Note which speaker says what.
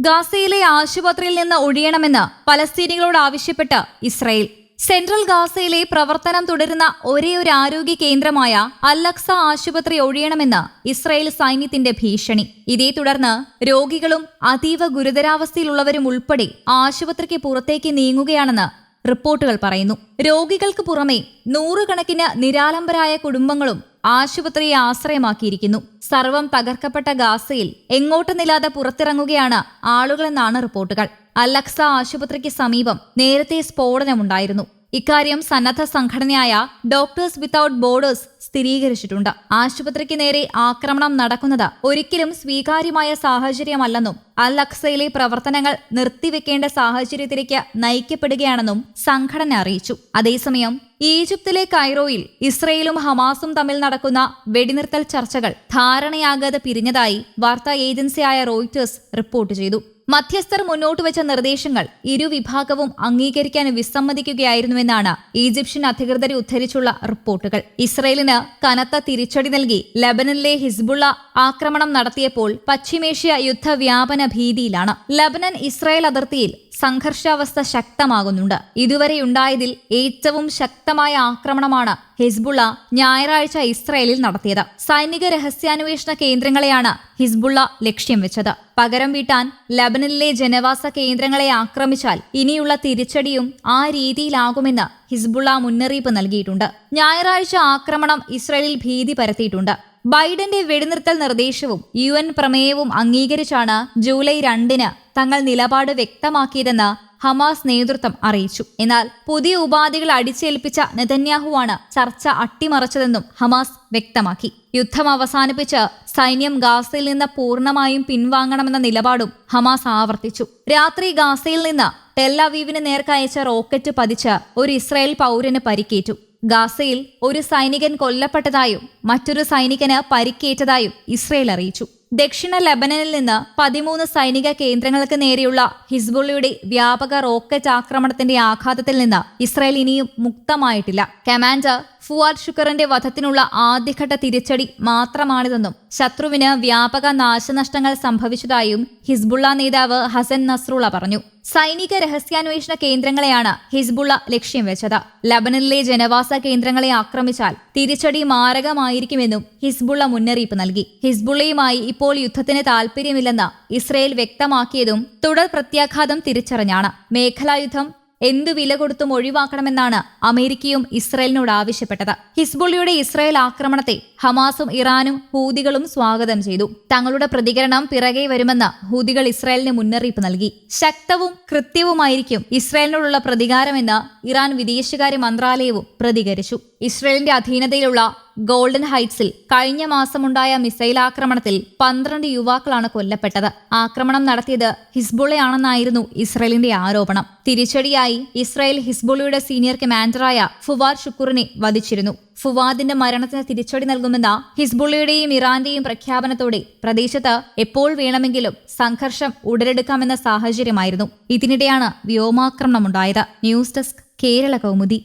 Speaker 1: ഗാസയിലെ ആശുപത്രിയിൽ നിന്ന് ഒഴിയണമെന്ന് പലസ്തീനികളോട് ആവശ്യപ്പെട്ട് ഇസ്രയേൽ. സെൻട്രൽ ഗാസയിലെ പ്രവർത്തനം തുടരുന്ന ഒരേ ഒരു ആരോഗ്യ കേന്ദ്രമായ അല്ലക്സ ആശുപത്രി ഒഴിയണമെന്ന് ഇസ്രയേൽ സൈന്യത്തിന്റെ ഭീഷണി. ഇതേ തുടർന്ന് രോഗികളും അതീവ ഗുരുതരാവസ്ഥയിലുള്ളവരും ഉൾപ്പെടെ ആശുപത്രിക്ക് പുറത്തേക്ക് നീങ്ങുകയാണെന്ന് റിപ്പോർട്ടുകൾ പറയുന്നു. രോഗികൾക്ക് പുറമെ നൂറുകണക്കിന് നിരാലംബരായ കുടുംബങ്ങളും ആശുപത്രിയെ ആശ്രയമാക്കിയിരിക്കുന്നു. സർവം തകർക്കപ്പെട്ട ഗാസയിൽ എങ്ങോട്ട് നിലാതെ പുറത്തിറങ്ങുകയാണ് ആളുകളെന്നാണ് റിപ്പോർട്ടുകൾ. അലക്സ ആശുപത്രിക്ക് സമീപം നേരത്തെ സ്ഫോടനമുണ്ടായിരുന്നു. ഇക്കാര്യം സന്നദ്ധ സംഘടനയായ ഡോക്ടേഴ്സ് വിത്തൌട്ട് ബോർഡേഴ്സ് സ്ഥിരീകരിച്ചിട്ടുണ്ട്. ആശുപത്രിക്ക് നേരെ ആക്രമണം നടക്കുന്നത് ഒരിക്കലും സ്വീകാര്യമായ സാഹചര്യമല്ലെന്നും അൽ അക്സയിലെ പ്രവർത്തനങ്ങൾ നിർത്തിവെക്കേണ്ട സാഹചര്യത്തിലേക്ക് നയിക്കപ്പെടുകയാണെന്നും സംഘടന അറിയിച്ചു. അതേസമയം ഈജിപ്തിലെ കൈറോയിൽ ഇസ്രയേലും ഹമാസും തമ്മിൽ നടക്കുന്ന വെടിനിർത്തൽ ചർച്ചകൾ ധാരണയാകാതെ പിരിഞ്ഞതായി വാർത്താ ഏജൻസിയായ റോയിറ്റേഴ്സ് റിപ്പോർട്ട് ചെയ്തു. മധ്യസ്ഥർ മുന്നോട്ട് വെച്ച നിർദ്ദേശങ്ങൾ ഇരുവിഭാഗവും അംഗീകരിക്കാൻ വിസമ്മതിക്കുകയായിരുന്നുവെന്നാണ് ഈജിപ്ഷ്യൻ അധികൃതരെ ഉദ്ധരിച്ചുള്ള റിപ്പോർട്ടുകൾ. ഇസ്രയേലിന് കനത്ത തിരിച്ചടി നൽകി ലബനനിലെ ഹിസ്ബുള്ള ആക്രമണം നടത്തിയപ്പോൾ പശ്ചിമേഷ്യ യുദ്ധവ്യാപന ഭീതിയിലാണ്. ലബനൻ ഇസ്രായേൽ അതിർത്തിയിൽ സംഘർഷാവസ്ഥ ശക്തമാകുന്നുണ്ട്. ഇതുവരെയുണ്ടായതിൽ ഏറ്റവും ശക്തമായ ആക്രമണമാണ് ഹിസ്ബുള്ള ഞായറാഴ്ച ഇസ്രയേലിൽ നടത്തിയത്. സൈനിക രഹസ്യാന്വേഷണ കേന്ദ്രങ്ങളെയാണ് ഹിസ്ബുള്ള ലക്ഷ്യം വെച്ചത്. പകരം വീട്ടാൻ ലബനനിലെ ജനവാസ കേന്ദ്രങ്ങളെ ആക്രമിച്ചാൽ ഇനിയുള്ള തിരിച്ചടിയും ആ രീതിയിലാകുമെന്ന് ഹിസ്ബുള്ള മുന്നറിയിപ്പ് നൽകിയിട്ടുണ്ട്. ഞായറാഴ്ച ആക്രമണം ഇസ്രയേലിൽ ഭീതി പരത്തിയിട്ടുണ്ട്. ബൈഡന്റെ വെടിനിർത്തൽ നിർദ്ദേശവും യു എൻ പ്രമേയവും അംഗീകരിച്ചാണ് ജൂലൈ രണ്ടിന് തങ്ങൾ നിലപാട് വ്യക്തമാക്കിയതെന്ന് ഹമാസ് നേതൃത്വം അറിയിച്ചു. എന്നാൽ പുതിയ ഉപാധികൾ അടിച്ചേൽപ്പിച്ച നെതന്യാഹുവാണ് ചർച്ച അട്ടിമറിച്ചതെന്നും ഹമാസ് വ്യക്തമാക്കി. യുദ്ധം അവസാനിപ്പിച്ച് സൈന്യം ഗാസയിൽ നിന്ന് പൂർണമായും പിൻവാങ്ങണമെന്ന നിലപാടും ഹമാസ് ആവർത്തിച്ചു. രാത്രി ഗാസയിൽ നിന്ന് ടെല്ലവീവിന് നേർക്കയച്ച റോക്കറ്റ് പതിച്ച് ഒരു ഇസ്രായേൽ പൗരന് പരിക്കേറ്റു. ഗാസയിൽ ഒരു സൈനികൻ കൊല്ലപ്പെട്ടതായും മറ്റൊരു സൈനികന് പരിക്കേറ്റതായും ഇസ്രയേൽ അറിയിച്ചു. ദക്ഷിണ ലബനനിൽ നിന്ന് പതിമൂന്ന് സൈനിക കേന്ദ്രങ്ങൾക്ക് നേരെയുള്ള ഹിസ്ബുള്ളയുടെ വ്യാപക റോക്കറ്റ് ആക്രമണത്തിന്റെ ആഘാതത്തിൽ നിന്ന് ഇസ്രായേൽ ഇനിയും മുക്തമായിട്ടില്ല. കമാൻഡർ ഫുവാദ് ഷുക്കറിന്റെ വധത്തിനുള്ള ആദ്യഘട്ട തിരിച്ചടി മാത്രമാണിതെന്നും ശത്രുവിന് വ്യാപക നാശനഷ്ടങ്ങൾ സംഭവിച്ചതായും ഹിസ്ബുള്ള നേതാവ് ഹസൻ നസ്രുള്ള പറഞ്ഞു. സൈനിക രഹസ്യാന്വേഷണ കേന്ദ്രങ്ങളെയാണ് ഹിസ്ബുള്ള ലക്ഷ്യം വെച്ചത്. ലബനനിലെ ജനവാസ കേന്ദ്രങ്ങളെ ആക്രമിച്ചാൽ തിരിച്ചടി മാരകമായിരിക്കുമെന്നും ഹിസ്ബുള്ള മുന്നറിയിപ്പ് നൽകി. ഹിസ്ബുള്ളയുമായി ഇപ്പോൾ യുദ്ധത്തിന് താൽപര്യമില്ലെന്ന് ഇസ്രയേൽ വ്യക്തമാക്കിയതും തുടർ പ്രത്യാഘാതം തിരിച്ചറിഞ്ഞാണ്. മേഖലാ യുദ്ധം എന്തു വില കൊടുത്തും ഒഴിവാക്കണമെന്നാണ് അമേരിക്കയും ഇസ്രയേലിനോട് ആവശ്യപ്പെട്ടത്. ഹിസ്ബുള്ളിയുടെ ഇസ്രയേൽ ആക്രമണത്തെ ഹമാസും ഇറാനും ഹൂതികളും സ്വാഗതം ചെയ്തു. തങ്ങളുടെ പ്രതികരണം പിറകെ വരുമെന്ന് ഹൂതികൾ ഇസ്രയേലിന് മുന്നറിയിപ്പ് നൽകി. ശക്തവും കൃത്യവുമായിരിക്കും ഇസ്രയേലിനോടുള്ള പ്രതികാരമെന്ന് ഇറാൻ വിദേശകാര്യ മന്ത്രാലയവും പ്രതികരിച്ചു. ഇസ്രയേലിന്റെ അധീനതയിലുള്ള ഗോൾഡൻ ഹൈറ്റ്സിൽ കഴിഞ്ഞ മാസമുണ്ടായ മിസൈൽ ആക്രമണത്തിൽ പന്ത്രണ്ട് യുവാക്കളാണ് കൊല്ലപ്പെട്ടത്. ആക്രമണം നടത്തിയത് ഹിസ്ബുള്ളയാണെന്നായിരുന്നു ഇസ്രയേലിന്റെ ആരോപണം. തിരിച്ചടിയായി ഇസ്രയേൽ ഹിസ്ബുള്ളയുടെ സീനിയർ കമാൻഡറായ ഫുവാദ് ഷുക്കൂറിനെ വധിച്ചിരുന്നു. ഫുവാദിന്റെ മരണത്തിന് തിരിച്ചടി നൽകുമെന്ന ഹിസ്ബുള്ളയുടെയും ഇറാന്റെയും പ്രഖ്യാപനത്തോടെ പ്രദേശത്ത് എപ്പോൾ വേണമെങ്കിലും സംഘർഷം ഉടലെടുക്കാമെന്ന സാഹചര്യമായിരുന്നു. ഇതിനിടെയാണ് വ്യോമാക്രമണമുണ്ടായത്. News desk Kerala Kaumudi.